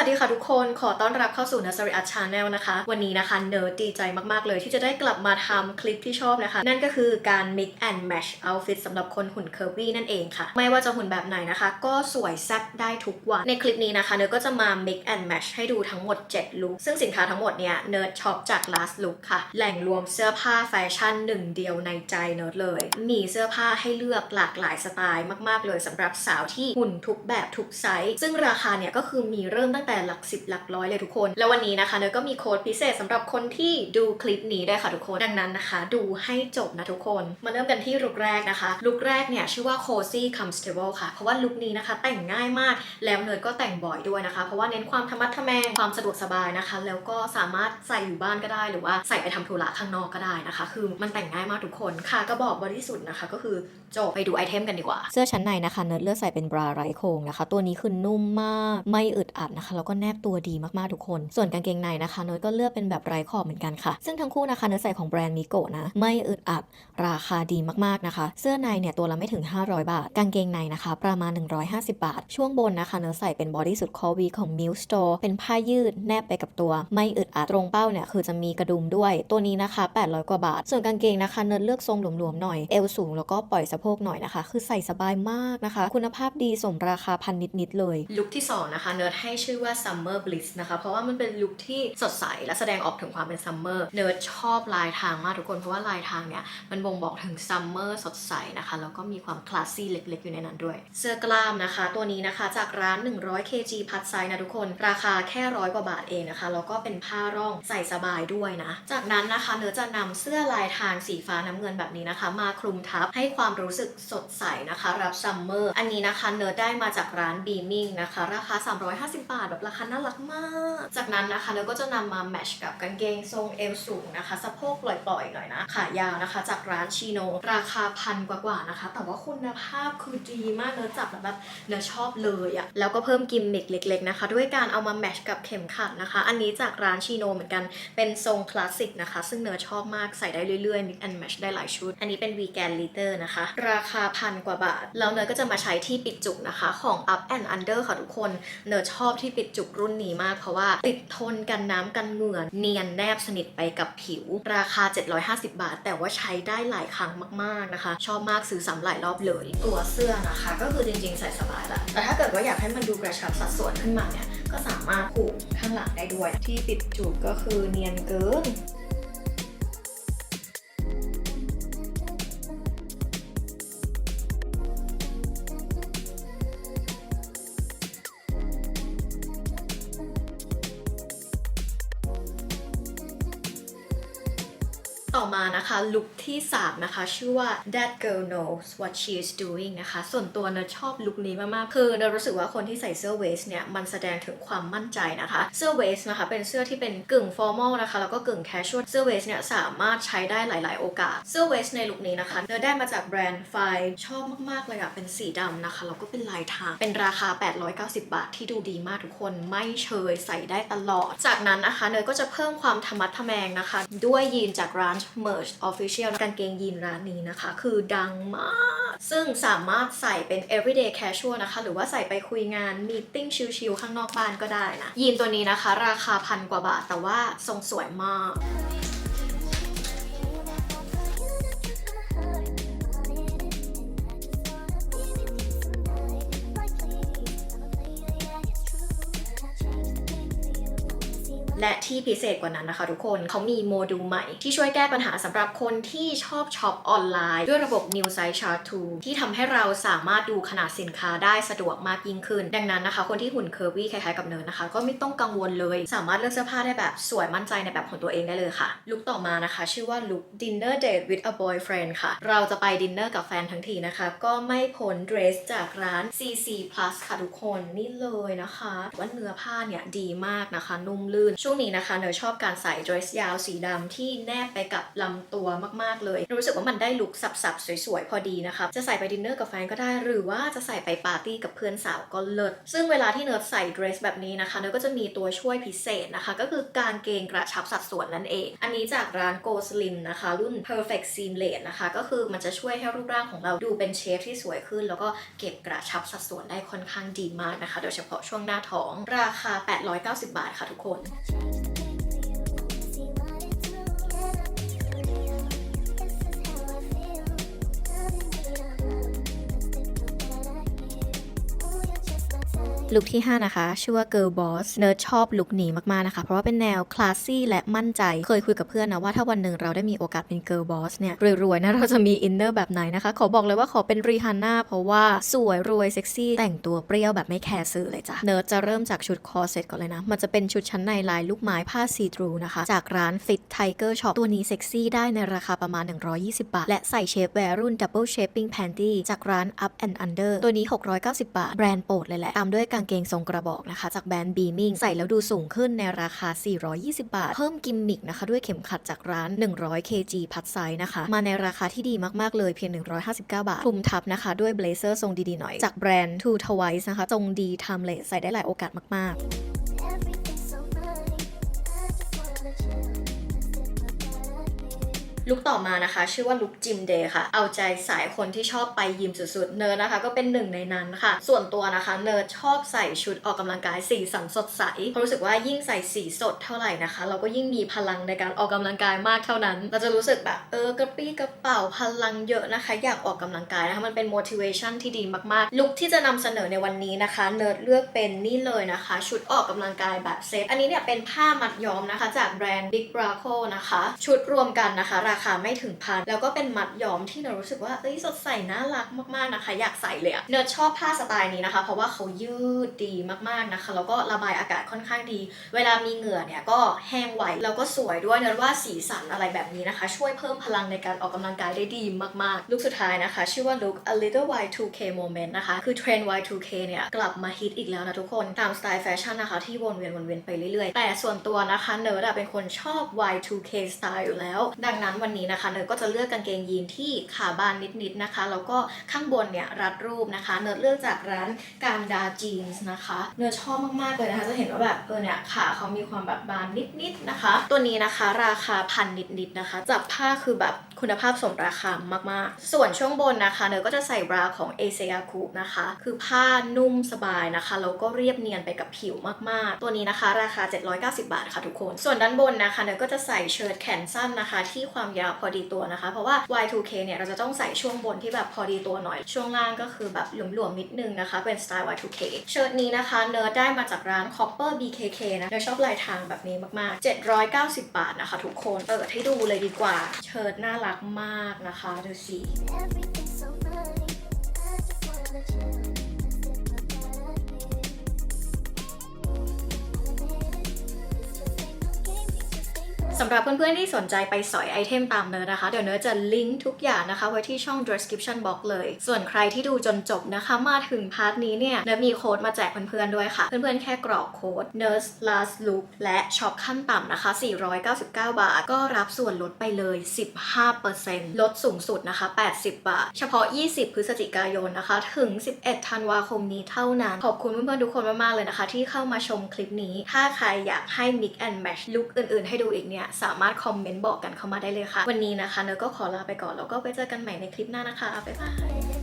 วัสดีค่ะทุกคน ขอต้อนรับเข้าสู่ Nursery Art Channel นะคะ วันนี้นะคะเนิร์ดดีใจมาก ๆ เลยที่จะได้กลับมาทำคลิปที่ชอบนะคะ นั่นก็คือการ mix and match outfit สำหรับคนหุ่น curvy นั่นเองค่ะ ไม่ว่าจะหุ่นแบบไหนนะคะ ก็สวยแซ่บได้ทุกวัน ในคลิปนี้นะคะ เนิร์ดก็จะมา mix and match ให้ดูทั้งหมด 7 ลุคซึ่งสินค้าทั้งหมดเนี่ยเนิร์ดช็อปจาก last look ค่ะ แหล่งรวมเสื้อผ้าแฟชั่นหนึ่งเดียวในใจเนิร์ดเลย มีเสื้อผ้าให้เลือกหลากหลายสไตล์มาก ๆ เลยสำหรับสาวที่หุ่นทุกแบบทุกไซส์ซึ่งราคาเนี่ยก็คือมีเริ่มตั้งแต่หลักสิบหลักร้อยเลยทุกคน แล้ววันนี้นะคะเนยก็มีโค้ดพิเศษสำหรับคนที่ดูคลิปนี้ได้ค่ะทุกคน ดังนั้นนะคะ ดูให้จบนะทุกคน มาเริ่มกันที่ลุคแรกนะคะ ลุคแรกเนี่ยชื่อว่า cozy comfortable ค่ะ เพราะว่าลุคนี้นะคะแต่งง่ายมาก แล้วเนยก็แต่งบ่อยด้วยนะคะ เพราะว่าเน้นความธรรมัดทแมง ความสะดวกสบายนะคะ แล้วก็สามารถใส่อยู่บ้านก็ได้ หรือว่าใส่ไปทำธุระข้างนอกก็ได้นะคะ คือมันแต่งง่ายมากทุกคน ค่ะกระบอกบริสุทธิ์นะคะ ก็คือจบไปดูไอเทมกันดีกว่า เสื้อชั้นในนะคะ เนิร์ดเลือกใส่เป็นบราไร้โครงนะคะ ตัวนี้คือนุ่มมาก ไม่อึดอัดนะคะแล้วก็แนบตัวดีมากๆทุกคน ส่วนกางเกงในนะคะเนิร์ก็เลือกเป็นแบบไร้ขอบเหมือนกันค่ะ ซึ่งทั้งคู่นะคะเนิร์ดใส่ของแบรนด์มิโกะนะ ไม่อึดอัดราคาดีมากๆนะคะ เสื้อในเนี่ยตัวละไม่ถึง 500 บาท กางเกงในนะคะ ประมาณ 150 บาท ช่วงบนนะคะเนิร์ดใส่เป็นบอดี้สุดคอวีของ m i l Store เป็นผ้ายืดแนบไปกับตัว ไม่อึดอัดตรงเป้าเนี่ยคือจะมีกระดุมด้วย ตัวนี้นะคะ 800 กว่าบาท ส่วนกางเกงนะคะเนิร์ดเลือกทรงหลวมๆหน่อยเอวสูงแล้วก็ปล่อยสะโพกหน่อยนะคะ คือใส่สบายมากนะคะ คุณภาพดีสมราคาพันนิดๆเลยลุคที่สองนะคะเนิร์ดให้ชื่อว่า Summer Bliss นะคะ เพราะว่ามันเป็นลุคที่สดใสและแสดงออกถึงความเป็นซัมเมอร์เนิร์ดชอบลายทางมากทุกคน เพราะว่าลายทางเนี่ย มันบ่งบอกถึงซัมเมอร์สดใสนะคะ แล้วก็มีความคลาสซี่เล็กๆ อยู่ในนั้นด้วย เสื้อกล้ามนะคะ ตัวนี้นะคะจากร้าน 100 kg พัดไซส์นะทุกคน ราคาแค่ร้อยกว่าบาทเองนะคะ แล้วก็เป็นผ้าร่องใส่สบายด้วยนะ จากนั้นนะคะเนิร์ดจะนำเสื้อลายทางสีฟ้าน้ำเงินแบบนี้นะคะ มาคลุมทับให้ความรู้สึกสดใสนะคะ รับซัมเมอร์อันนี้นะคะเนิร์ดได้มาจากร้าน Beaming นะคะ ราคา 350 บาทแบบราคาน่ารักมาก จากนั้นนะคะเนิร์ดก็จะนำมาแมชกับกางเกงทรงเอวสูงนะคะสะโพกปล่อยๆหน่อยนะขายาวนะคะ จากร้านชิโนราคาพันกว่าๆนะคะ แต่ว่าคุณภาพคือดีมากเนิร์ดจับแล้วแบบเนิร์ดชอบเลยอะแล้วก็เพิ่มกิมมิคเล็ก ๆนะคะ ด้วยการเอามาแมชกับเข็มขัดนะคะ อันนี้จากร้านชิโนเหมือนกันเป็นทรงคลาสสิกนะคะ ซึ่งเนิร์ดชอบมากใส่ได้เรื่อยๆ mix and match ได้หลายชุด อันนี้เป็นวีแกนลีเตอร์นะคะ ราคาพันกว่าบาท แล้วเนิร์ดก็จะมาใช้ที่ปิดจุกนะคะ ของ up and under ค่ะทุกคน เนิร์ดชอบที่ปิดจุกรุ่นนี้มากเพราะว่าติดทนกันน้ำกันเหงื่อเนียนแนบสนิทไปกับผิว ราคา 750 บาท แต่ว่าใช้ได้หลายครั้งมากๆนะคะ ชอบมากซื้อซ้ำหลายรอบเลย ตัวเสื้อนะคะ ก็คือจริงๆใส่สบายแหละแต่ถ้าเกิดว่าอยากให้มันดูกระชับสัดส่วนขึ้นมาเนี่ยก็สามารถผูกข้างหลังได้ด้วย ที่ปิดจุกก็คือเนียนเกิน ต่อมานะคะลุคที่ 3 นะคะ ชื่อว่า that girl knows what she is doing นะคะ ส่วนตัวเนยชอบลุคนี้มาก ๆ คือเนยรู้สึกว่าคนที่ใส่เสื้อเวสเนี่ย มันแสดงถึงความมั่นใจนะคะ เสื้อเวสนะคะ เป็นเสื้อที่เป็นกึ่ง formal นะคะ แล้วก็กึ่ง casual เสื้อเวสเนี่ย สามารถใช้ได้หลาย ๆ โอกาส เสื้อเวสในลุคนี้นะคะเนยได้มาจากแบรนด์ไฟชอบมาก ๆ เลยอะเป็นสีดำนะคะแล้วก็เป็นลายทางเป็นราคา 890 บาทที่ดูดีมากทุกคนไม่เชยใส่ได้ตลอด จากนั้นนะคะเนยก็จะเพิ่มความธรรมัดทแมงนะคะ ด้วยยีนจากร้าน Merge Official กางเกงยีนร้านนี้นะคะ คือดังมาก ซึ่งสามารถใส่เป็น everyday casual นะคะ หรือว่าใส่ไปคุยงานมีติ้งชิลๆข้างนอกบ้านก็ได้นะ ยีนตัวนี้นะคะ ราคาพันกว่าบาทแต่ว่าทรงสวยมาก และที่พิเศษกว่านั้นนะคะทุกคนเขามีโมดูลใหม่ ที่ช่วยแก้ปัญหาสำหรับคนที่ชอบช็อปออนไลน์ ด้วยระบบ New Size Chart Tool ที่ทำให้เราสามารถดูขนาดสินค้าได้สะดวกมากยิ่งขึ้น ดังนั้นนะคะ คนที่หุ่นเคอร์วี่คล้ายๆกับเนิร์ดนะคะ ก็ไม่ต้องกังวลเลย สามารถเลือกเสื้อผ้าได้แบบสวยมั่นใจในแบบของตัวเองได้เลยค่ะ ลุคต่อมานะคะ ชื่อว่าลุค Dinner Date with a Boyfriend ค่ะ เราจะไปดินเนอร์กับแฟนทั้งทีนะคะ ก็ไม่พ้นเดรสจากร้าน CC Plus ค่ะทุกคนนี่เลยนะคะว่าเนื้อผ้าเนี่ยดีมากนะคะ นุ่มลื่นชช่วงนี้นะคะเนยชอบการใส่ dress ยาวสีดำที่แนบไปกับลำตัวมากๆเลย รู้สึกว่ามันได้ลุคสับๆ สวยๆ พอดีนะคะจะใส่ไปดินเนอร์กับแฟนก็ได้ หรือว่าจะใส่ไปปาร์ตี้กับเพื่อนสาวก็เลิศซึ่งเวลาที่เนยใส่ dress แบบนี้นะคะเนยก็จะมีตัวช่วยพิเศษนะคะ ก็คือการเกงกระชับสัดส่วนนั่นเอง อันนี้จากร้าน Go Slim นะคะ รุ่น Perfect Seamless นะคะ ก็คือมันจะช่วยให้รูปร่างของเราดูเป็นเชฟที่สวยขึ้น แล้วก็เก็บกระชับสัดส่วนได้ค่อนข้างดีมากนะคะ โดยเฉพาะช่วงหน้าท้อง ราคา 890 บาทค่ะทุกคน ลุคที่ 5 นะคะ ชื่อว่า Girl Boss เนิร์ดชอบลุคนี้มาก ๆ นะคะ เพราะว่าเป็นแนวคลาสซี่และมั่นใจ เคยคุยกับเพื่อนนะว่าถ้าวันหนึ่งเราได้มีโอกาสเป็น Girl Boss เนี่ย รวย ๆ นะ เราจะมีอินเนอร์แบบไหนนะคะ ขอบอกเลยว่าขอเป็นรีฮันน่าเพราะว่าสวยรวยเซ็กซี่แต่งตัวเปรี้ยวแบบไม่แคร์สื่อเลยจ้ะ เนิร์ดจะเริ่มจากชุดคอเซ็ตก่อนเลยนะ มันจะเป็นชุดชั้นในลายลูกไม้ผ้าซีทรูนะคะ จากร้าน Fit Tiger Shop ตัวนี้เซ็กซี่ได้ในราคาประมาณ 120 บาท และใส่เชฟแวร์รุ่น Double Shaping Panty จากร้าน Up and Under ตัวนี้ 690 บาท แบรนด์โปรดเลยแหละ ตามด้วยกางเกงทรงกระบอกนะคะ จากแบรนด์ Beaming ใส่แล้วดูสูงขึ้นในราคา 420 บาท เพิ่มกิมมิกนะคะ ด้วยเข็มขัดจากร้าน 100 kg พัดไซส์นะคะ มาในราคาที่ดีมาก ๆ เลยเพียง 159 บาท คลุมทับนะคะ ด้วยเบลเซอร์ทรงดี ๆ หน่อย จากแบรนด์ Two Twice นะคะทรงดี timeless ใส่ได้หลายโอกาสมาก ๆ ลุคต่อมานะคะ ชื่อว่าลุคจิมเดย์ค่ะ เอาใจสายคนที่ชอบไปยิมสุดๆ เนิร์ดนะคะ ก็เป็นหนึ่งในนั้นค่ะ ส่วนตัวนะคะ เนิร์ดชอบใส่ชุดออกกำลังกายสีสันสดใสเพราะรู้สึกว่ายิ่งใส่สีสดเท่าไหร่นะคะ เราก็ยิ่งมีพลังในการออกกำลังกายมากเท่านั้น เราจะรู้สึกแบบเออกระปี้กระเป๋าพลังเยอะนะคะ อยากออกกำลังกายนะคะมันเป็น motivation ที่ดีมากๆลุคที่จะนำเสนอในวันนี้นะคะ เนิร์ดเลือกเป็นนี่เลยนะคะ ชุดออกกำลังกายแบบเซตอันนี้เนี่ยเป็นผ้ามัดย้อมนะคะ จากแบรนด์ Big Braco นะคะ ชุดรวมกันนะคะราคาไม่ถึงพันแล้วก็เป็นมัดย้อมที่เนิร์ดรู้สึกว่าเอ้ยสดใสน่ารักมากๆนะคะ อยากใส่เลยอะเนิร์ชอบผ้าสไตล์นี้นะคะ เพราะว่าเขายืดดีมากๆนะคะ แล้วก็ระบายอากาศค่อนข้างดี เวลามีเหงื่อเนี่ยก็แห้งไวแล้วก็สวยด้วยเนิร์ว่าสีสันอะไรแบบนี้นะคะ ช่วยเพิ่มพลังในการออกกำลังกายได้ดีมากๆลุคสุดท้ายนะคะ ชื่อว่าลุค a little y2k moment นะคะ คือเทรนด์ y2k เนี่ยกลับมาฮิตอีกแล้วนะทุกคนตามสไตล์แฟชั่นนะคะที่วนเวียนวนเวียนไปเรื่อยๆ แต่ส่วนตัวนะคะเนิร์ดอเป็นคนชอบ y2k สไตล์อยู่แล้ว ดังนั้นวันนี้นะคะเนิร์ดก็จะเลือกกางเกงยีนที่ขาบานนิดๆนะคะแล้วก็ข้างบนเนี่ยรัดรูปนะคะ เนิร์ดเลือกจากร้านการดาจีนส์นะคะ เนิร์ดชอบมากๆเลยนะคะ จะเห็นว่าแบบเออเนี่ยขาเขามีความแบบบานนิดๆนะคะ ตัวนี้นะคะ ราคาพันนิดๆนะคะจับผ้าคือแบบ คุณภาพสมราคามากๆ ส่วนช่วงบนนะคะเนิร์ดก็จะใส่บราของเอเ a ยคูนะคะ คือผ้านุ่มสบายนะคะแล้วก็เรียบเนียนไปกับผิวมากๆ ตัวนี้นะคะ ราคา 790 บาทค่ะทุกคน ส่วนด้านบนนะคะเนิร์ดก็จะใส่เชิ้ตแขนสั้นนะคะ ที่ความยาวพอดีตัวนะคะ เพราะว่า Y2K เนี่ยเราจะต้องใส่ช่วงบนที่แบบพอดีตัวหน่อย ช่วงล่างก็คือแบบหลวมๆนิดนึงนะคะ เป็นสไตล์ Y2K เชิ้ตนี้นะคะเนิร์ดได้มาจากร้าน Copper BKK นะเนิร์ดชอบลายทางแบบนี้มากๆ 790 บาทนะคะ ทุกคนเปิดให้ดูเลยดีกว่า เชิ้ตน่ารักมากนะคะดูสิ สำหรับเพื่อนๆที่สนใจไปสอยไอเทมตามเนิร์ดนะคะ เดี๋ยวเนิร์ดจะลิงก์ทุกอย่างนะคะ ไว้ที่ช่อง description box เลย ส่วนใครที่ดูจนจบนะคะ มาถึงพาร์ทนี้เนี่ยเนิร์ดมีโค้ดมาแจกเพื่อนๆด้วยค่ะ เพื่อนๆแค่กรอกโค้ด nurse last look และช็อปขั้นต่ำนะคะ 499 บาท ก็รับส่วนลดไปเลย 15%ลดสูงสุดนะคะ 80 บาท เฉพาะ 20 พฤศจิกายนนะคะ ถึง 11 ธันวาคมนี้เท่านั้น ขอบคุณเพื่อนๆทุกคนมากๆเลยนะคะ ที่เข้ามาชมคลิปนี้ ถ้าใครอยากให้ mix and match ลุคอื่นๆ ให้ดูอีกเนี่ยสามารถคอมเมนต์บอกกันเข้ามาได้เลยค่ะ วันนี้นะคะเนยก็ขอลาไปก่อนแล้วก็ไปเจอกันใหม่ในคลิปหน้านะคะบ๊ายบาย